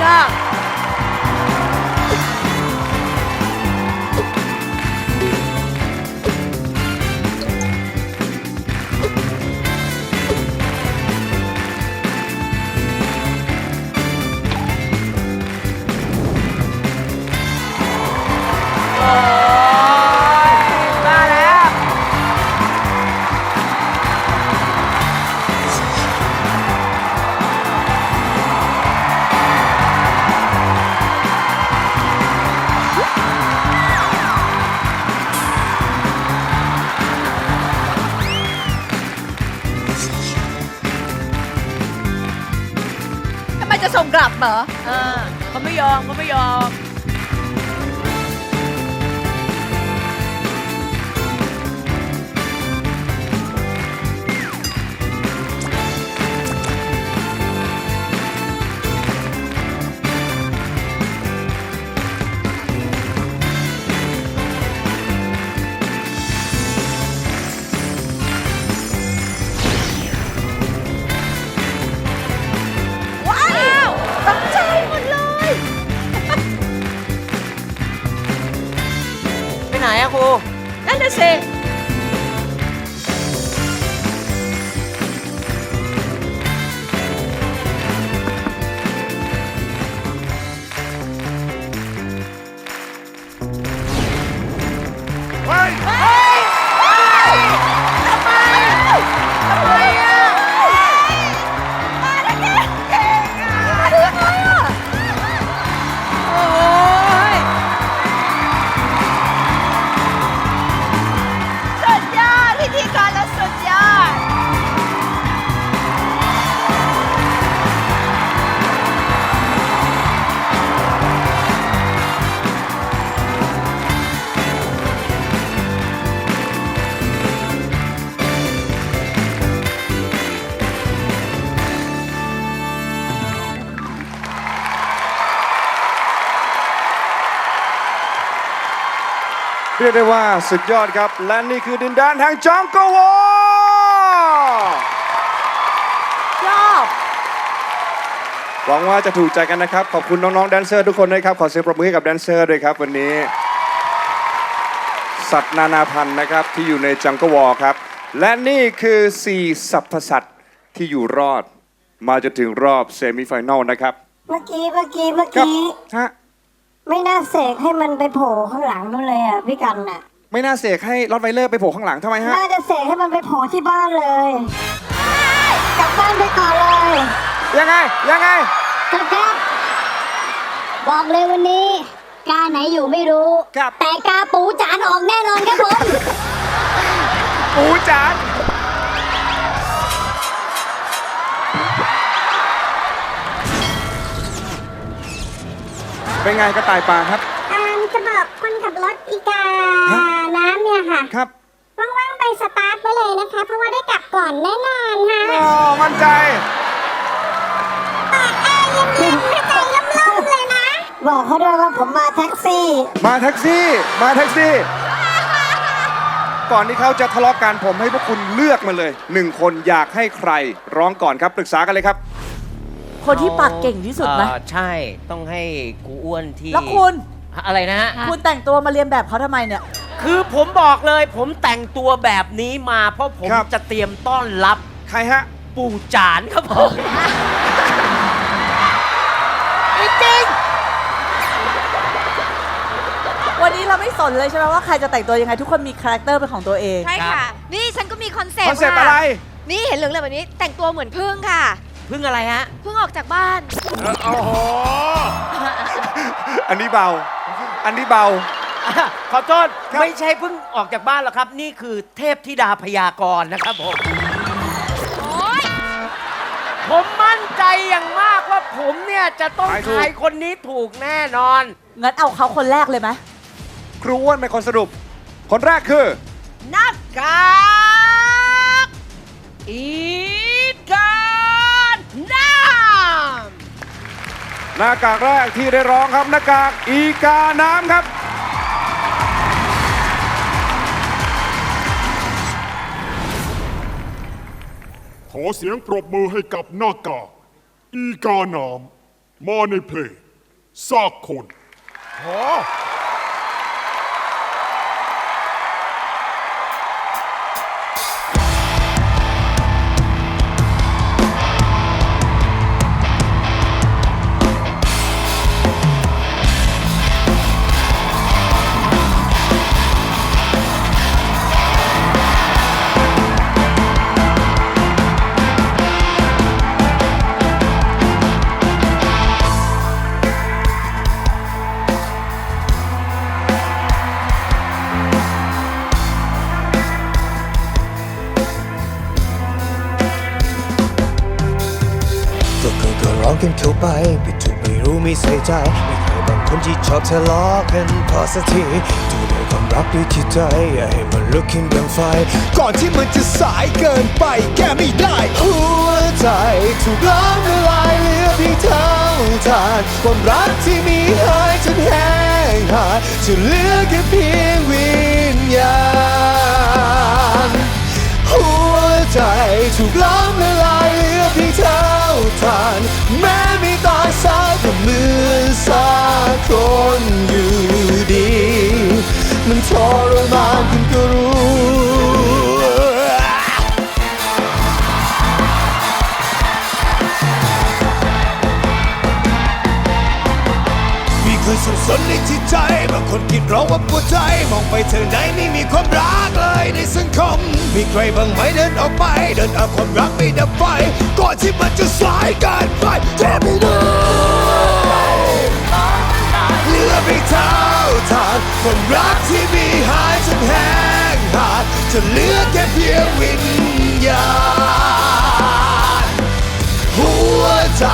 ดีช ส่งกลับเหรอเออเขาไม่ยอมเขาไม่ยอม เรียกได้ว่าสุดยอดครับ และนี่คือดินแดนแห่งจองกวอชอบหวังว่าจะถูกใจกันนะครับ ขอบคุณน้องๆแดนเซอร์ทุกคนด้วยครับ ขอเสียงปรบมือให้กับแดนเซอร์ด้วยครับ วันนี้ สัตว์นานาพันธุ์นะครับที่อยู่ในจังกวอครับ และนี่คือ 4 สัพพสัตว์ที่อยู่รอด มาจนถึงรอบเซมิไฟแนลนะครับ เมื่อกี้ เมื่อกี้ เมื่อครับกี้ ฮะ ไม่น่าเสกให้มันไปโผล่ข้างหลังนู่นเลยอะพี่กันน่ะ ไม่น่าเสกให้รอดไวเลอร์ไปโผล่ข้างหลังทำไมฮะ น่าจะเสกให้มันไปโผล่ที่บ้านเลยกลับบ้านไปก่อนเลยยังไง ยังไงครับครับบอกเลยวันนี้กาไหนอยู่ไม่รู้ ครับ แต่กาปูจานออกแน่นอนครับผม ปูจาน เป็นไงกระต่ายป่าครับ อ่าจะบอกคนขับรถอีกาฮะน้ำเนี่ยค่ะ ครับว่างๆไปสตาร์ทไว้เลยนะคะ เพราะว่าได้กลับก่อนแน่นอนค่ะอ๋อมั่นใจแอร์เย็นๆให้ใจล่มๆเลยนะ บอกเขาด้วยว่าผมมาแท็กซี่ มาแท็กซี่ มาแท็กซี่ ก่อนที่เขาจะทะเลาะกันผมให้พวกคุณเลือกมาเลยหนึ่งคนอยากให้ใครร้องก่อนครับปรึกษากันเลยครับ คนที่ปากเก่งที่สุดไหม เอ่อใช่ต้องให้กูอ้วนที่แล้วคุณ อะไรนะฮะ คุณแต่งตัวมาเรียนแบบเขาทำไมเนี่ย คือผมบอกเลยผมแต่งตัวแบบนี้มา เพราะผมครับ จะเตรียมต้อนรับใครฮะ ปู่จานครับผมจริงวันนี้เราไม่สนเลยใช่ไหมว่าใครจะแต่งตัวยังไงทุกคนมีคาแรคเตอร์เป็นของตัวเอง ใช่ค่ะ นี่ฉันก็มีคอนเซปคอนต์เซปต์ค่ะอะไร นี่เห็นเหลืองๆแบบนี้ แต่งตัวเหมือนพึ่งค่ะ พึ่งอะไรฮะพึ่งออกจากบ้าน โอ้โห อันนี้เบา อันนี้เบา ขอโทษครับไม่ใช่เพิ่งออกจากบ้านหรอกครับ นี่คือเทพธิดาพยากรณ์นะครับผม โอ๊ยผมมั่นใจอย่างมากว่าผมเนี่ยจะต้องทายถูก ทายคนนี้ถูกแน่นอน งั้นเอาเขาคนแรกเลยไหมครูอ้วนเป็นคนสรุป คนแรกคือหน้ากากอีก หน้ากากแรกที่ได้ร้องครับหน้ากากอีกาน้ำครับ ขอเสียงปรบมือให้กับหน้ากากอีกาหนามมาในเพลงซากคนก็ก็ ก็ร้องกันเข้าไปไม่ถูกไม่รู้ไม่ใส่ใจ ไม่เคยบางคนที่ชอบทะเลาะกันพอสักทีดูด้วยความรักด้วยที่ใจอย่าให้มันลุกขึ้นดังไฟ ก่อนที่มันจะสายเกินไปแก้ไม่ได้หัวใจถูกล้อมละลายเหลือเพียงเท่าทานความรักที่มีหายจนแห้งหายจะเหลือแค่เพียงวิญญาณหัวใจถูกล้อมละลายเหลือเพียงเท่าทาน แม้มีตายสายก็เหมือนสากคนอยู่ดี มันทรมานคุณก็รู้ สนในจิตใจบางคนคิดเราว่าปวดใจ มองไปเธอไหนไม่มีความรักเลยในสังคม มีใครบ้างไหมเดินออกไป เดินเอาความรักไปดับไฟ ก่อนที่มันจะสายเกินไปแทบไม่ได้เหลือเพียงเท่าทานความรักที่มีหายจนแห้งหาดจะเหลือแค่เพียงวิญญาณหัวใจ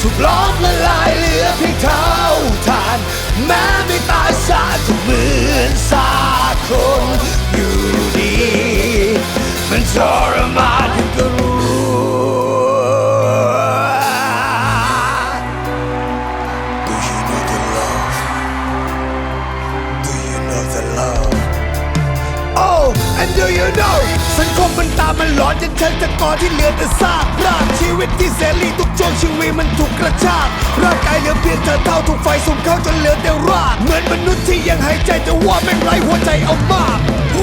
ถูกล้อมละลายเหลือเพียงเท่าทานแม้ไม่ตายสาก็เหมือนสาคนอยู่ดีมันทรมานคุณก็รู้ Do you know the love? Do you know the love? Oh and do you know สังคมมันตามมันหลอนจนเชิงตะกอนที่เหลือแต่ซากร่างชีวิตที่เสรี ทุกช่วงชีวิตมันถูกกระชากร่างกายเหลือเพียงเธอเท่าถูกไฟสุ่มเข้าจนเหลือแต่รากเหมือนมนุษย์ที่ยังหายใจแต่ว่าแม่งไร้หัวใจเอามาก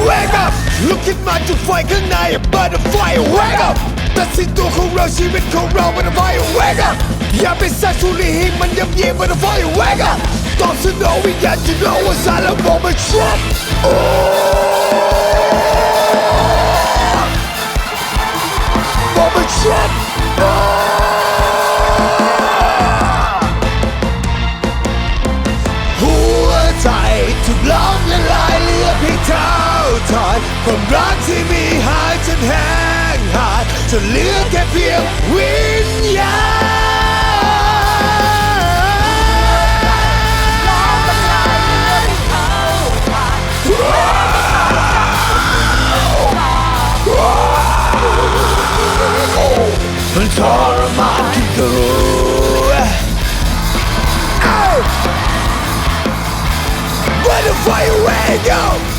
Wake up ลุกขึ้นมาจุดไฟข้างใน Burn the fire Wake up ตัดสินตัวของเราชีวิตของเรา Burn the fire Wake up อย่าไปสักสุริหิมันยับเยีย Burn the fire Wake up ตองสนองวิญญาณที่เราว่าสารแล้วบอกมัน Trump บอกมัน Trump หั ความรักที่มีหายจนแห้งหาดจนเหลือแค่เพียงวิญญาณมันทรมานที่กรู้ Where the fire where go?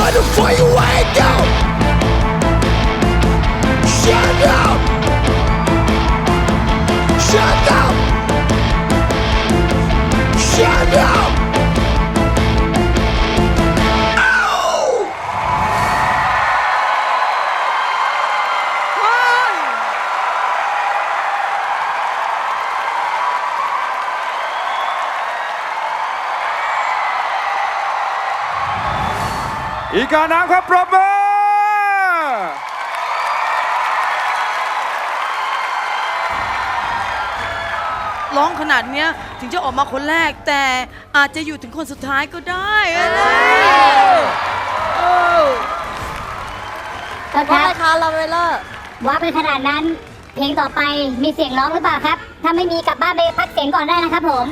Where the fire where go? Shut up! อีกาน้ำครับปรบมือร้องขนาดเนี้ยถึงจะออกมาคนแรก แต่อาจจะอยู่ถึงคนสุดท้ายก็ได้อะนะก็คว่ารับอะไรคะลาเวลเลอร์ ว่าไปขนาดนั้น เพลงต่อไปมีเสียงร้องหรือเปล่าครับ ถ้าไม่มีกลับบ้านไปพักเสียงก่อนได้นะครับผม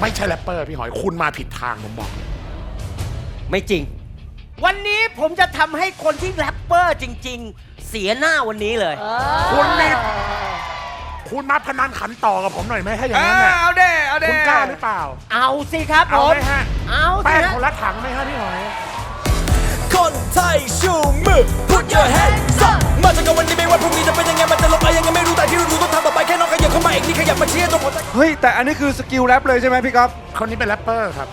ไม่ใช่แรปเปอร์พี่หอยคุณมาผิดทางผมบอกไม่จริง วันนี้ผมจะทำให้คนที่แรปเปอร์จริง ๆ เสียหน้าวันนี้เลย คุณนี่คุณมาพนันขันต่อกับผมหน่อยไหมถ้าอย่างเอนั้นอน่ะเอาเด้เอาเด้คุณกล้าหรือเปล่า เอาสิครับผเอาม ไหมฮะเอาสิแป้งฮะ คนละถังไหมฮะพี่หอย คนไทยชูมือ put your hands up มาจากกันวันนี้ไม่ว่าพรุ่งนี้จะเป็นยังไงมันจะลงไปยังไงไม่รู้แต่ที่รู้ๆต้องทำต่อไปแค่น้องขยับเข้ามาอีกนี่ขยับมาเชียร์ตัวผมเฮ้ย แต่อันนี้คือสกิลแรปเลยใช่ไหมพี่ก๊อฟคนนี้เป็นแรปเปอร์ครับ